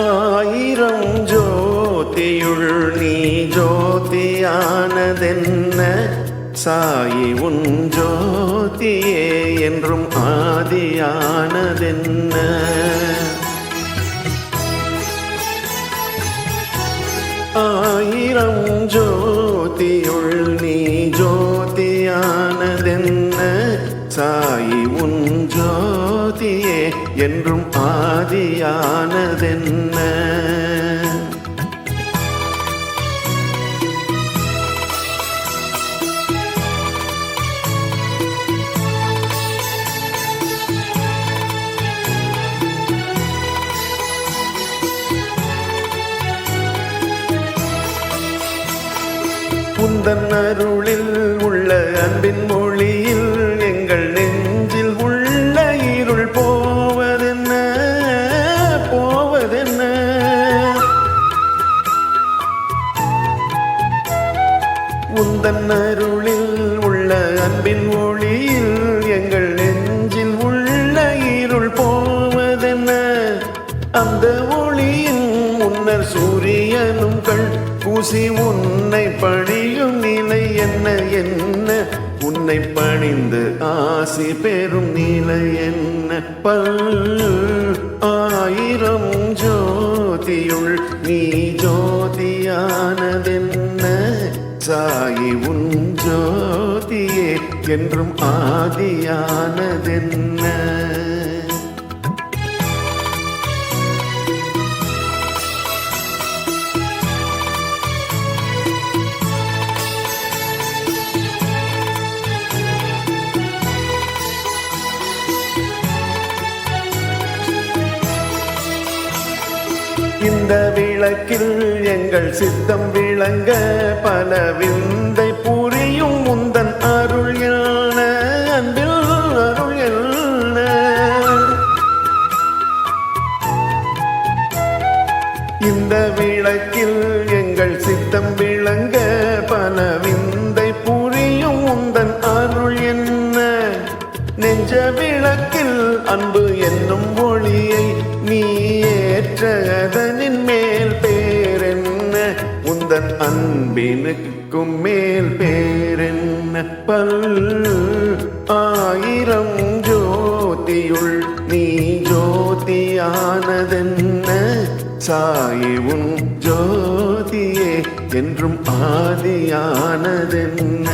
ஆயிரம் ஜோதியுள் நீ ஜோதியானதென்ன? சாயி உன் ஜோதியே என்றும் ஆதியானதென்ன? ஆயிரம் ஜோதியுள் நீ ஜோதியானதென்ன? சாயி உன் ஜோதியே என்றும் ஆதியானதென்ன உந்தன் அருளில் உள்ள அன்பின் மொழியில் உந்தன் அருளில் உள்ள அன்பின் ஒளியில் எங்கள் நெஞ்சில் உள்ள இருள் போவதென்ன? அந்த ஒளியின் முன்னர் சூரியனும் கண் பூசி உன்னை பணியும் நிலை என்ன என்ன? உன்னை பணிந்து ஆசி பெறும் நிலை என்ன? பல் ஆயிரம் ஜோதியுள் நீ சாயி உன் ஜோதியே என்றும் ஆதியானதென்ன? இந்த விளக்கில் எங்கள் சித்தம் விளங்க பல விந்தை புரியும் முந்தன் அருள் என்ன? அன்பில் அருள் என்ன? இந்த விளக்கில் எங்கள் சித்தம் விளங்க பல விந்தை புரியும் முந்தன் அருள் என்ன? நெஞ்ச விளக்கில் அன்பு உந்தன் அன்பினுக்கும் மேல் பேரென்ன பல் ஆயிரம் ஜோதியுள் நீ ஜோதியானதென்ன சாயி உன் ஜோதியே என்றும் ஆதியானதென்ன?